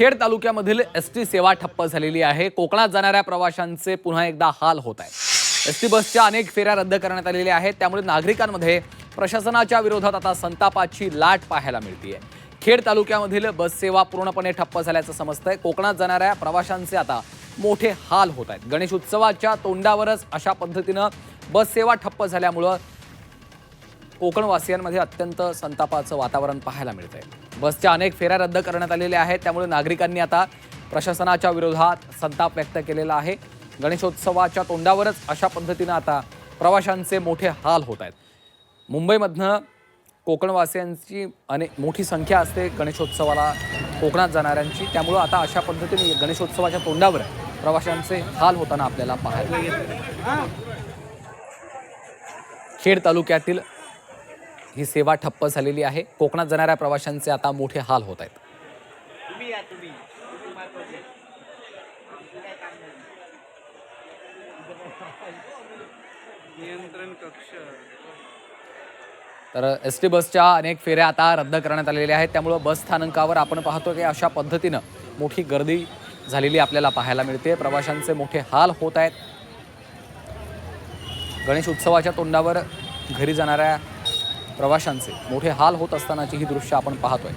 Khed तालुक्यामधील S T सेवा ठप्प झालेली आहे. कोकणात जाणाऱ्या प्रवाशांचे पुन्हा एकदा हाल होत आहेत. एस टी बसच्या अनेक फेऱ्या रद्द करण्यात आलेल्या आहेत. त्यामुळे नागरिकांमध्ये प्रशासनाच्या विरोधात आता संतापाची लाट पाहायला मिळते खेड तालुक्यामधील बस सेवा पूर्णपणे ठप्प झाल्याचं समजतंय. कोकणात जाणाऱ्या प्रवाशांचे आता मोठे हाल होत आहेत. गणेश उत्सवाच्या तोंडावरच अशा पद्धतीनं बससेवा ठप्प झाल्यामुळं कोकणवासियांमध्ये अत्यंत संतापाचं वातावरण पाहायला मिळत आहे बसच्या अनेक फेऱ्या रद्द करण्यात आलेल्या आहेत त्यामुळे नागरिकांनी आता प्रशासनाच्या विरोधात संताप व्यक्त केलेला आहे. गणेशोत्सवाच्या तोंडावरच अशा पद्धतीनं आता प्रवाशांचे मोठे हाल होत आहेत. मुंबईमधनं कोकणवासियांची अनेक मोठी संख्या असते गणेशोत्सवाला कोकणात जाणाऱ्यांची. त्यामुळं आता अशा पद्धतीने गणेशोत्सवाच्या तोंडावर प्रवाशांचे हाल होताना आपल्याला पाहायला खेड तालुक्यातील ही सेवा ठप्प झालेली आहे. कोकणात जाणाऱ्या प्रवाशांचे आता मोठे हाल होत आहेत. तुम्ही या तुम्ही. तुम्ही मार्फत या. काय काम नाही. नियंत्रण कक्ष. तर एस टी बसच्या अनेक फेऱ्या आता रद्द करण्यात आलेल्या आहेत. त्यामुळं बस स्थानकावर आपण पाहतो की अशा पद्धतीनं मोठी गर्दी झालेली आपल्याला पाहायला मिळते. प्रवाशांचे मोठे हाल होत आहेत. गणेश उत्सवाच्या तोंडावर घरी जाणाऱ्या प्रवाशांचे. मोठे हाल होत असतानाची ही दृश्य आपण पाहतोय.